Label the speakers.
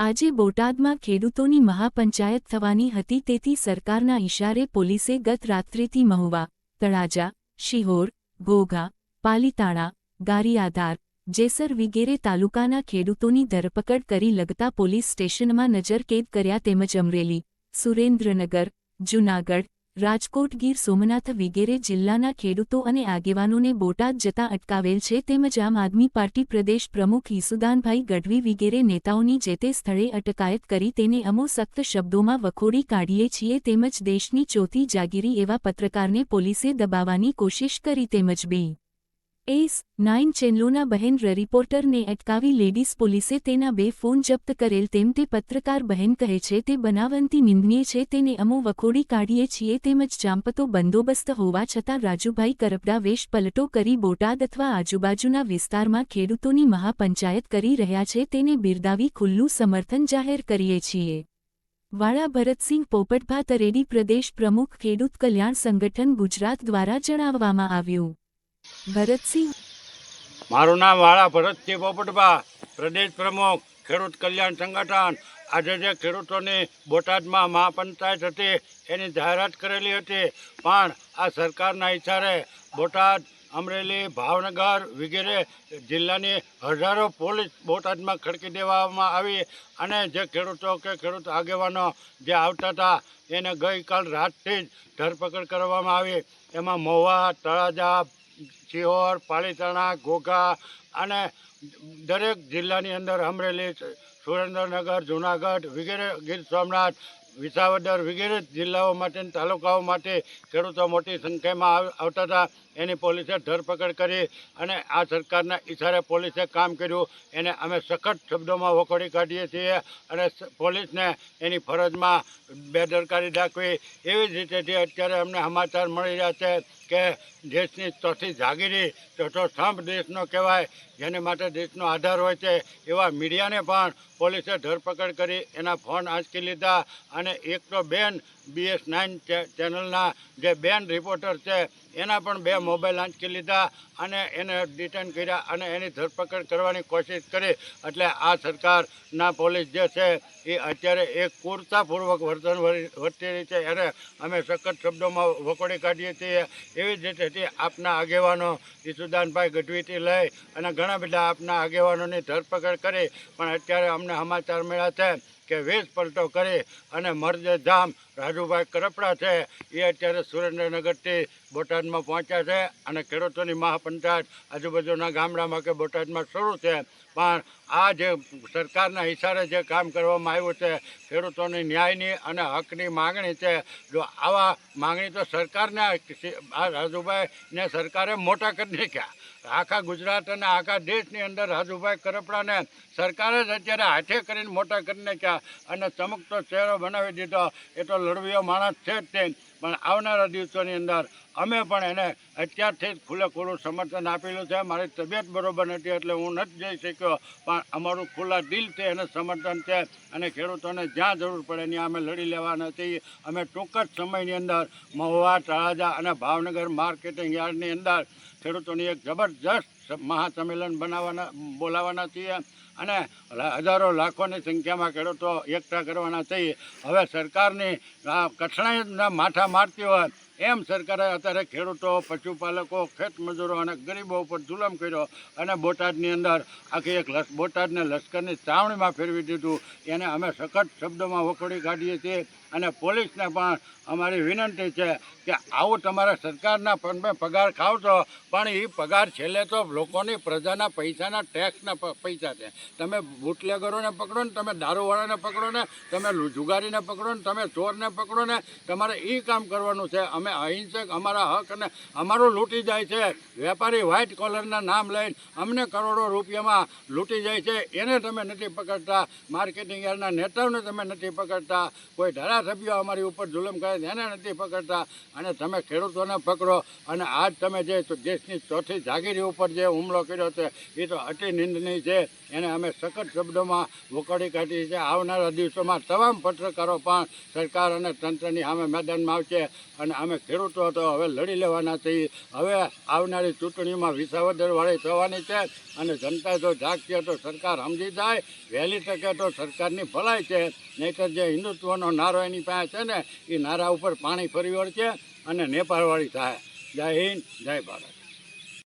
Speaker 1: આજે બોટાદમાં ખેડૂતોની મહાપંચાયત થવાની હતી તેથી સરકારના ઇશારે પોલીસે ગત રાત્રેથી મહુવા, તળાજા, શિહોર ઘોઘા પાલીતાણા, ગારીયાધાર, જેસર વિગેરે તાલુકાના ખેડૂતોની ધરપકડ કરી લગતા પોલીસ સ્ટેશનમાં નજરકેદ કર્યા તેમજ અમરેલી, સુરેન્દ્રનગર, જૂનાગઢ રાજકોટ ગીર સોમનાથ વિગેરે જિલ્લાના ખેડૂતો અને આગેવાનોને બોટાદ જતા અટકાવેલ છે તેમજ આમ આદમી પાર્ટી પ્રદેશ પ્રમુખ ઈસુદાનભાઈ ગઢવી વિગેરે નેતાઓની જે તે સ્થળે અટકાયત કરી તેને અમો સખ્ત શબ્દોમાં વખોડી કાઢીએ છીએ તેમજ દેશની ચોથી જાગીરી એવા પત્રકારને પોલીસે દબાવવાની કોશિશ કરી તેમજ બી એસ નાઇન ચેનલોના બહેન રિપોર્ટરને અટકાવી લેડીઝ પોલીસે તેના બે ફોન જપ્ત કરેલ તેમ તે પત્રકાર બહેન કહે છે, તે બનાવંતી નિંદનીય છે, તેને અમો વખોડી કાઢીએ છીએ તેમજ ચાંપતો બંદોબસ્ત હોવા છતાં રાજુભાઈ કરપડા વેશ પલટો કરી બોટાદ અથવા આજુબાજુના વિસ્તારમાં ખેડૂતોની મહાપંચાયત કરી રહ્યા છે, તેને બિરદાવી ખુલ્લું સમર્થન જાહેર કરીએ છીએ. વાળા ભરતસિંહ પોપટભા તરેડી પ્રદેશ પ્રમુખ ખેડૂત કલ્યાણ સંગઠન ગુજરાત દ્વારા જણાવવામાં આવ્યું. ભરતસિંહ.
Speaker 2: મારું નામ વાળા ભરતસિંહ પોપટભા પ્રદેશ પ્રમુખ, ખેડૂત કલ્યાણ સંગઠન. આજે જે ખેડૂતોની બોટાદમાં મહાપંચાયત હતી, એની જાહેરાત કરેલી હતી. પણ આ સરકારના ઇશારે બોટાદ, અમરેલી, ભાવનગર વગેરે જિલ્લાની હજારો પોલીસ બોટાદમાં ખડકી દેવામાં આવી અને જે ખેડૂતો કે ખેડૂત આગેવાનો જે આવતા હતા, એને ગઈકાલ રાતથી જ ધરપકડ કરવામાં આવી. એમાં મહુવા તળાજા સિહોર પાલીતાણા ઘોઘા અને દરેક જિલ્લાની અંદર અમરેલી સુરેન્દ્રનગર જૂનાગઢ વગેરે ગીર સોમનાથ વિસાવદર વગેરે જિલ્લાઓ માટે તાલુકાઓ માટે ખેડૂતો મોટી સંખ્યામાં આવ- આવતા હતા. એની પોલીસે ધરપકડ કરી અને આ સરકારના ઇશારે પોલીસે કામ કર્યું. એને અમે સખત શબ્દોમાં વખોડી કાઢીએ છીએ અને પોલીસને એની ફરજમાં બેદરકારી દાખવી. એવી જ રીતેથી અત્યારે અમને સમાચાર મળી રહ્યા છે કે દેશની ચોથી જાગીરી, ચોથો સ્તંભ દેશનો કહેવાય, જેને માટે દેશનો આધાર હોય છે એવા મીડિયાને પણ પોલીસે ધરપકડ કરી, એના ફોન આંચકી લીધા અને એક તો બેન બીએસ નાઇન ચેનલના જે બેન રિપોર્ટર છે એના પણ બે મોબાઈલ આંચકી લીધા અને એને ડિટેન કર્યા અને એની ધરપકડ કરવાની કોશિશ કરી. એટલે આ સરકારના પોલીસ જે છે, એ અત્યારે એક કુર્તાપૂર્વક વર્તન વરી- વર્તી રહી છે. એને અમે સખત શબ્દોમાં વકોડી કાઢીએ છીએ. એવી જ રીતેથી આપના આગેવાનો ઈસુદાનભાઈ ગઢવીથી લઈ અને ઘણા બધા આપના આગેવાનોની ધરપકડ કરી. પણ અત્યારે અમને સમાચાર મળ્યા છે કે વેશ પલટો કરી અને મરજે ધામ રાજુભાઈ કરપડા છે, એ અત્યારે સુરેન્દ્રનગરથી બોટાદમાં પહોંચ્યા છે અને ખેડૂતોની મહાપંચાયત આજુબાજુના ગામડામાં કે બોટાદમાં શરૂ છે. પણ આ જે સરકારના ઇશારે જે કામ કરવામાં આવ્યું છે, ખેડૂતોની ન્યાયની અને હકની માગણી છે, જો આવા માગણી તો સરકારને આ રાજુભાઈને સરકારે મોટા કરી નાખ્યા. આખા ગુજરાત અને આખા દેશની અંદર રાજુભાઈ કરપડાને સરકારે જ અત્યારે હાથે કરીને મોટા કરીને ક્યાં અને ચમકતો ચહેરો બનાવી દીધો. એ તો લડવીઓ માણસ છે જ તે. પણ આવનારા દિવસોની અંદર અમે પણ એને અત્યારથી જ ખુલ્લે ખુલ્લું સમર્થન આપેલું છે. મારી તબિયત બરોબર નથી એટલે હું નથી જઈ શક્યો, પણ અમારું ખુલ્લા દિલથી એને સમર્થન છે અને ખેડૂતોને જ્યાં જરૂર પડે ત્યાં અમે લડી લેવાના છીએ. અમે ટૂંક જ સમયની અંદર મહુવા, તળાજા અને ભાવનગર માર્કેટિંગ યાર્ડની અંદર ખેડૂતોની એક જબરજસ્ત મહાસંમેલન બનાવવાના બોલાવવાના છીએ અને હજારો લાખોની સંખ્યામાં ખેડૂતો એકઠા કરવાના છીએ. હવે સરકારની કઠણાઈના માથા મારતી હોય એમ સરકારે અત્યારે ખેડૂતો, પશુપાલકો, ખેતમજૂરો અને ગરીબો ઉપર જુલમ કર્યો અને બોટાદની અંદર આખી એક લસ, બોટાદને લશ્કરની ચાવણીમાં ફેરવી દીધું. એને અમે સખત શબ્દોમાં વખોડી કાઢીએ છીએ અને પોલીસને પણ અમારી વિનંતી છે કે આવું તમારા સરકારના તમે પગાર ખાવ છો પણ એ પગાર છેલ્લે તો લોકોની પ્રજાના પૈસાના ટેક્સના પૈસા છે. તમે બુટલેગરોને પકડો ને, તમે દારૂવાળાને પકડો ને, તમે જુગારીને પકડો ને, તમે ચોરને પકડો ને, તમારે એ કામ કરવાનું છે. અમે અહિંસક, અમારા હક અને અમારું લૂંટી જાય છે. વેપારી વ્હાઇટ કોલરના નામ લઈને અમને કરોડો રૂપિયામાં લૂંટી જાય છે. એને તમે નથી પકડતા. માર્કેટિંગ યાર્ડના નેતાઓને તમે નથી પકડતા. કોઈ ધારાસભ્યો અમારી ઉપર જુલમ કરે એને નથી પકડતા. અને તમે ખેડૂતોને પકડો. અને આજ તમે જે દેશની ચોથી જાગીરી ઉપર જે હુમલો કર્યો છે, એ તો અતિ નિંદનીય છે. એને અમે સખત શબ્દોમાં વખોડી કાઢી છે. આવનારા દિવસોમાં તમામ પત્રકારો પણ સરકાર અને તંત્રની સામે મેદાનમાં આવશે. અને અમે ખેડૂતો તો હવે લડી લેવાના છે. હવે આવનારી ચૂંટણીમાં વિસાવદરવાળી થવાની છે અને જનતા જો જાગશે તો સરકાર સમજી જાય. વહેલી તકે તો સરકારની ભલાઈ છે. નહીંતર જે હિન્દુત્વનો નારો એની પાસે છે ને, એ નારા ઉપર પાણી ફરી વળશે અને નેપાળવાળી થાય. જય હિન્દ, જય ભારત.